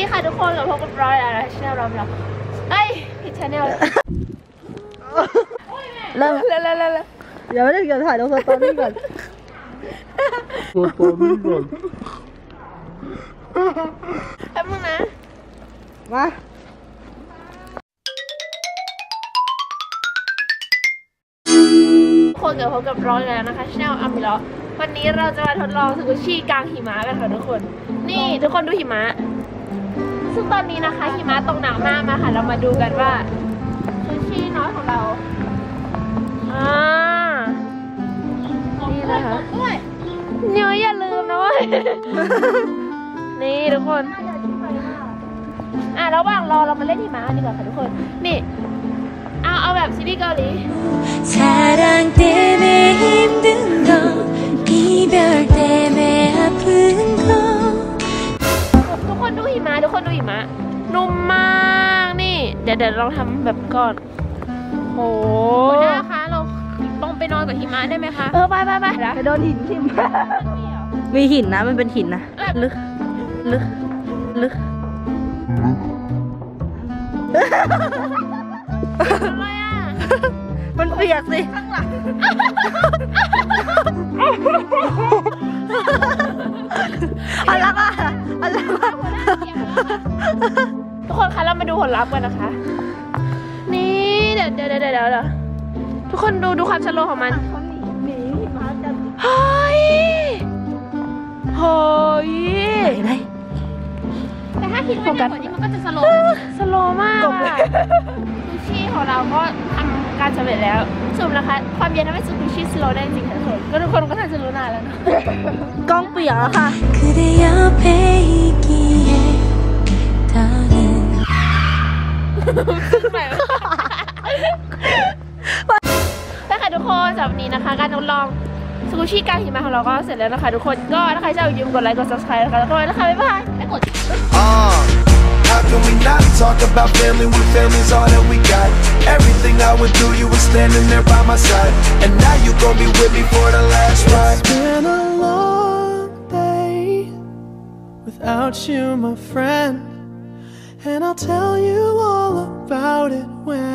ดีค่ะทุกคนกับพบกับร้อยอะไรชแนลเราเราเอ้ยผิดชแนลเริ่มเร็วเร็วเร็วเร็วเดี๋ยวเดี๋ยวถ่ายลงสตอรี่ก่อนแป๊บนึงนะ มาทุกคนกับพบกับร้อยแล้วนะคะชแนลอัมบิลวันนี้เราจะมาทดลองสกุชี่กลางหิมะกันค่ะทุกคน นี่ทุกคนดูหิมะ ซึ่งตอนนี้นะคะหิมะตกหนักมากมาค่ะ เรามาดูกันว่าสกุชี่น้อยของเราอ่านี่นะคะเนื้ออย่าลืมนะเว้ยนี่ทุกคนอะระหว่างรอเรามาเล่นหิมะกันดีกว่าค่ะทุกคน นี่ เอาเอาแบบซีรีส์เกาหลี ดี๋ยวเดี๋ยวลองทำแบบก่อนโหหัวหน้าคะเราลงไปนอนกับหิมะได้ไหมคะเออไปไปไปจะโดนหินทิ่มมีหินนะมันเป็นหินนะลึกลึกลึกทำไมอะมันเปียกสิข้างหลังอะไรวะอะไรวะทุก คนคะเรามาดูผลลัพธ์กันนะคะ นี่เดี๋ยวเดี๋ยวเดี๋ยวเดี๋ยวเดี๋ยวทุกคนดูดูความสโลว์ของมันเฮ้ยเฮ้ยไหนแต่ถ้าคิดว่าหนักกว่านี้มันก็จะสโลว์สโลว์มากอะซูชิของเราก็ทำการสำเร็จแล้วสรุปนะคะ ความเย็นทำให้ซูชิสโลว์ได้จริงๆค่ะทุกคนก็ทุกคนก็น่าจะรู้นานแล้วเนอะกล้องเปียกแล้วค่ะ ถ้าค่ะทุกคนสำหรับวันนี้นะคะ การทดลองสกูชี่กลางหิมะของเราก็เสร็จแล้วนะคะ ทุกคนก็ถ้าใครชอบอย่าลืมกดไลค์กด subscribe นะคะทุกคนะคะบ๊ายบายไปกด how can we not talk about family when family's all that we got? Everything I would do, you were standing there by my side. And now you gon' be with me for the last ride. It's been a long day without you, my friend. And I'll tell you all about it when